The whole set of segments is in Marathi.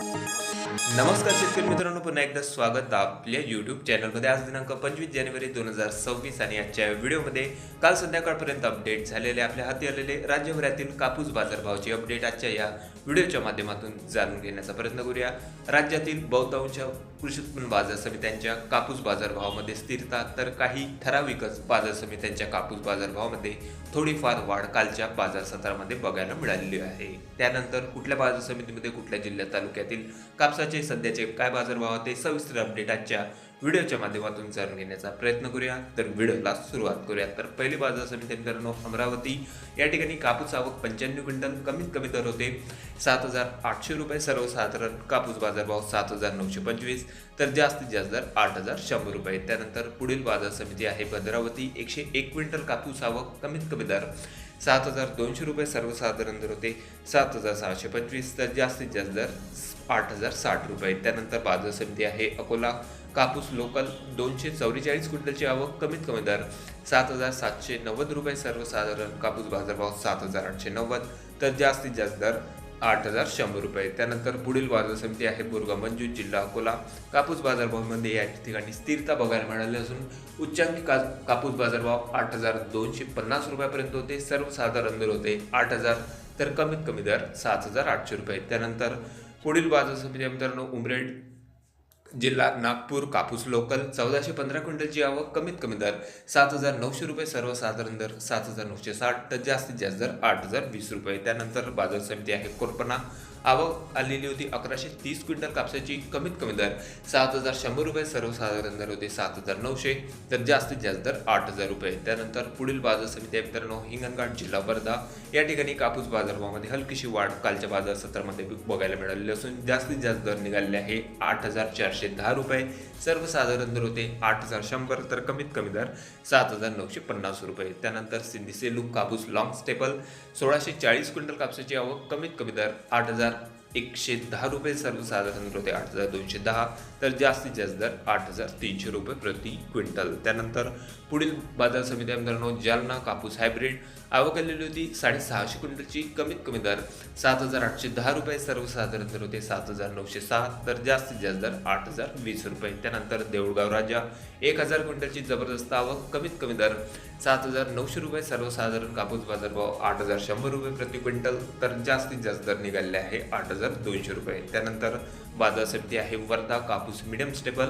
Thank you. नमस्कार शेतकरी मित्रांनो पुन्हा एकदा स्वागत आपल्या युट्यूब चॅनलमध्ये आज दिनांक पंचवीस जानेवारी दोन हजार सव्वीस आणि आजच्या व्हिडिओमध्ये काल संध्याकाळपर्यंत अपडेट झालेले आपल्या हाती आलेले राज्यभरातील कापूस बाजारभावाची अपडेट आजच्या या व्हिडिओच्या माध्यमातून जाणून घेण्याचा प्रयत्न करूया. राज्यातील बहुतांश कृषी उत्पन्न बाजार समित्यांच्या कापूस बाजारभावामध्ये स्थिरता तर काही ठराविकच बाजार समित्यांच्या कापूस बाजारभावामध्ये थोडीफार वाढ कालच्या बाजार सत्रामध्ये बघायला मिळालेली आहे. त्यानंतर कुठल्या बाजार समितीमध्ये कुठल्या जिल्ह्यात तालुक्यातील कापसा कापसाचे सध्याचे काय बाजारभाव ते सविस्तर अपडेट आजच्या व्हिडिओच्या माध्यमातून जाणून घेण्याचा प्रयत्न करूया. तर व्हिडिओला सुरुवात करूया. तर पहिली बाजार समिती मित्रांनो अमरावती या ठिकाणी कापूस आवक पंच्याण्णव क्विंटल कमीत कमी दर होते सात हजार आठशे रुपये सर्वसाधारण कापूस बाजारभाव सात हजार नऊशे पंचवीस तर जास्तीत जास्त दर आठ हजार शंभर रुपये. त्यानंतर पुढील बाजार समिती आहे भद्रावती एकशे एक क्विंटल कापूस आवक कमीत कमी दर सात हजार दोनशे रुपये सर्वसाधारण दर होते सात हजार सहाशे पंचवीस तर जास्तीत जास्त दर आठ हजार साठ रुपये. त्यानंतर बाजार समिती आहे अकोला कापूस लोकल दोनशे चौवेचाळीस क्विंटलची आवक कमीत कमी दर सात हजार सातशे नव्वद रुपये. सर्वसाधारण कापूस बाजारभाव सात हजार आठशे नव्वद तर जास्तीत जास्त दर आठ हजार शंभर रुपये. त्यानंतर पुढील बाजार समिती आहे बुरगा मंजूर जिल्हा अकोला. कापूस बाजारभावामध्ये या ठिकाणी स्थिरता बघायला मिळाली असून उच्चांकी का कापूस बाजारभाव आठ हजार दोनशे पन्नास रुपयापर्यंत होते. सर्वसाधारण दर होते आठ हजार तर कमीत कमी दर सात हजार आठशे रुपये. त्यानंतर पुढील बाजार समिती मित्रांनो उमरेड जिल्हा नागपूर कापूस लोकल चौदाशे पंधरा क्विंटलची आवक कमीत कमी दर सात हजार नऊशे रुपये सर्वसाधारण दर सात हजार नऊशे साठ तर जास्तीत जास्त दर आठ हजार वीस रुपये. त्यानंतर बाजार समिती आहे कोरपना आवक आलेली होती अकराशे तीस क्विंटल कापसाची. कमीत कमी दर सात हजार शंभर रुपये सर्वसाधारण दर होते सात हजार नऊशे. तर जास्तीत जास्त दर आठ हजार रुपये. त्यानंतर पुढील बाजार समिती मित्रांनो हिंगणघाट जिल्हा वर्धा. या ठिकाणी कापूस बाजारभावामध्ये हलकीशी वाढ कालच्या बाजार सत्रामध्ये बघायला मिळालेली असून जास्तीत जास्त दर निघालेले आहे आठ हजार चारशे दहा रुपये. सर्वसाधारण दर होते आठ हजार शंभर तर कमीत कमी दर सात हजार नऊशे पन्नास रुपये. त्यानंतर सिंधी सेलू कापूस लॉंग स्टेपल सोळाशे चाळीस क्विंटल कापसाची आवक कमीत कमी दर आठ हजार एकशे दहा रुपये सर्वसाधारण होते आठ हजार दोनशे दहा तर जास्तीत जास्त दर आठ हजार तीनशे रुपये प्रति क्विंटल. त्यानंतर पुढील बाजार समिती मित्रांनो जालना कापूस हायब्रिड. आवक आलेली होती साडेसहाशे क्विंटलची. कमीत कमी दर सात हजार आठशे दहा रुपये सर्वसाधारण दर होते सात हजार नऊशे सहा तर जास्तीत जास्त दर आठ हजार वीस रुपये. त्यानंतर देऊळगाव राजा एक हजार क्विंटलची जबरदस्त आवक कमीत कमी दर सात हजार नऊशे रुपये सर्वसाधारण कापूस बाजारभाव आठ हजार शंभर रुपये प्रति क्विंटल तर जास्तीत जास्त दर निघालेले आहे आठ हजार दोनशे रुपये. त्यानंतर बाजार समिती आहे वर्धा कापूस मिडियम स्टेबल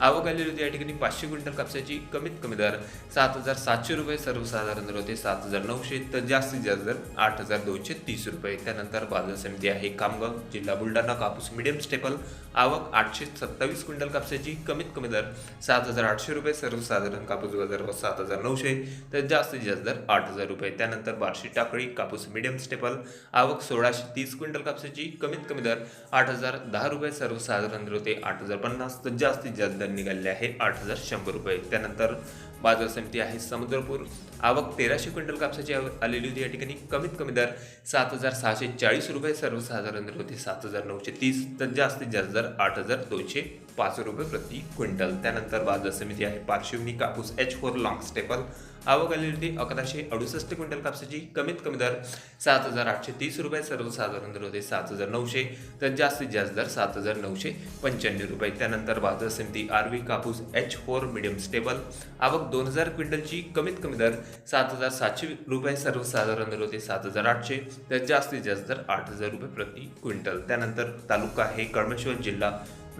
आवक आलेली होती. या ठिकाणी पाचशे क्विंटल कापसाची कमीत कमी दर सात हजार सातशे रुपये सर्वसाधारण दर होते सात हजार नऊशे तर जास्तीत जास्त दर आठ हजार दोनशे तीस रुपये. त्यानंतर बाजार समिती आहे कामगाव जिल्हा बुलढाणा कापूस मिडियम स्टेपल. आवक आठशे सत्तावीस क्विंटल कापसाची कमीत कमी दर सात हजार आठशे रुपये सर्वसाधारण कापूस बाजार सात हजार नऊशे तर जास्तीत जास्त दर आठ हजार रुपये. त्यानंतर बार्शी टाकळी कापूस मिडियम स्टेपल. आवक सोळाशे तीस क्विंटल कापसाची कमीत कमी दर आठ हजार दहा रुपये सर्वसाधारण दर होते आठ हजार पन्नास तर जास्तीत जास्त दर निघालेले आहे आठ हजार शंभर रुपये. त्यानंतर बाजार समिती आहे समुद्रपूर. आवक तेराशे क्विंटल कापसाची आलेली होती. या ठिकाणी कमीत कमी दर सात हजार सहाशे चाळीस रुपये सर्वसाधारण दर होते सात हजार नऊशे तीस तर जास्तीत जास्त दर आठ हजार दोनशे पाच रुपये प्रति क्विंटल. त्यानंतर बाजार समिती आहे पार्श्वनी कापूस एच फोर लॉंग स्टेपल आवक आलेली होती अकराशे अडुसष्ट क्विंटल कापसाची. कमीत कमी दर सात हजार आठशे तीस रुपये सर्वसाधारण दर होते सात हजार नऊशे तर जास्तीत जास्त दर सात हजार नऊशे पंच्याण्णव रुपये. त्यानंतर बाजार समिती आरवी कापूस एच फोर मिडियम स्टेबल आवक दोन हजार क्विंटलची कमीत कमी दर सात हजार सातशे रुपये सर्वसाधारण दर होते सात हजार आठशे. तर जास्तीत जास्त दर आठ हजार रुपये प्रति क्विंटल. त्यानंतर तालुका आहे कळमेश्वर जिल्हा.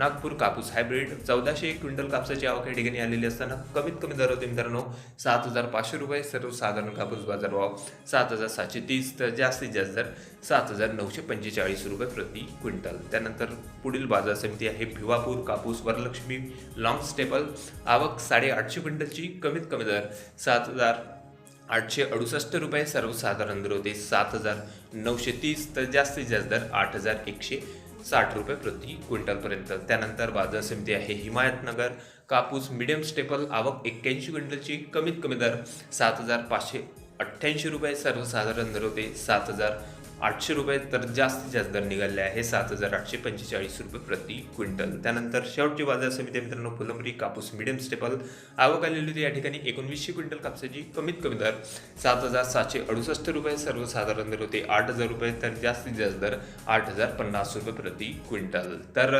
नागपूर कापूस हायब्रिड चौदाशे एक क्विंटल कापसाची आवक या ठिकाणी आलेली असताना कमीत कमी दर होते मित्रांनो सात हजार पाचशे रुपये सर्वसाधारण कापूस बाजार भाव सात हजार सातशे तीस तर जास्तीत जास्त दर सात हजार नऊशे पंचेचाळीस रुपये प्रति क्विंटल. त्यानंतर पुढील बाजार समिती आहे भिवापूर कापूस वरलक्ष्मी लॉंग स्टेपल आवक साडेआठशे क्विंटलची कमीत कमी दर सात हजार आठशे अडुसष्ट रुपये सर्वसाधारण दर होते सात हजार नऊशे तीस तर जास्तीत जास्त दर आठ हजार एकशे साठ रुपये प्रति क्विंटलपर्यंत. त्यानंतर बाजार समिती आहे हिमायतनगर. कापूस मिडियम स्टेपल आवक एक्क्याऐंशी क्विंटलची कमीत कमी दर सात हजार पाचशे अठ्ठ्याऐंशी रुपये. सर्वसाधारण दर होते सात हजार आठशे रुपये तर जास्तीत जास्त दर निघाले आहे. सात हजार आठशे पंचेचाळीस रुपये प्रति क्विंटल. त्यानंतर शेवटची बाजार समिती मित्रांनो फुलंबरी कापूस मिडियम स्टेपल आवक आलेली होती. या ठिकाणी एकोणवीसशे क्विंटल कापसाची कमीत कमी दर सात हजार सातशे अडुसष्ट रुपये. सर्वसाधारण दर होते आठ हजार रुपये. तर जास्तीत जास्त दर आठ हजार पन्नास रुपये प्रति क्विंटल. तर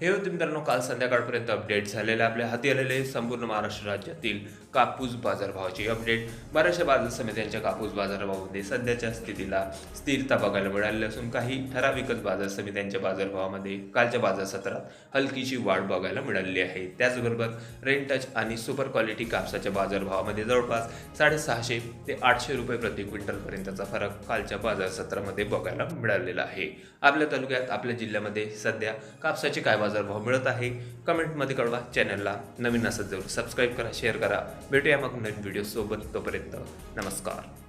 हे होते मित्रांनो काल संध्याकाळपर्यंत अपडेट झालेले आपल्या हाती आलेले संपूर्ण महाराष्ट्र राज्यातील कापूस बाजारभावाची अपडेट बऱ्याचशा बाजार समित्यांच्या कापूस बाजारभावामध्ये सध्याच्या स्थितीला स्थिरता बघायला मिळालेले असून काही ठराविकच बाजार समित्यांच्या बाजारभावामध्ये कालच्या बाजार सत्रात हलकीशी वाढ बघायला मिळाली आहे. त्याचबरोबर रेंटच आणि सुपर क्वालिटी कापसाच्या बाजारभावामध्ये जवळपास साडेसहाशे ते आठशे रुपये प्रति क्विंटलपर्यंतचा फरक कालच्या बाजार सत्रामध्ये बघायला मिळालेला आहे. आपल्या तालुक्यात आपल्या जिल्ह्यामध्ये सध्या कापसाचे काय बाजारभाव मिळत आहे? कमेंटमध्ये कळवा. चॅनलला नवीन असत जरूर सबस्क्राईब करा शेअर करा. भेटूया मग नवीन व्हिडिओसोबत तोपर्यंत नमस्कार.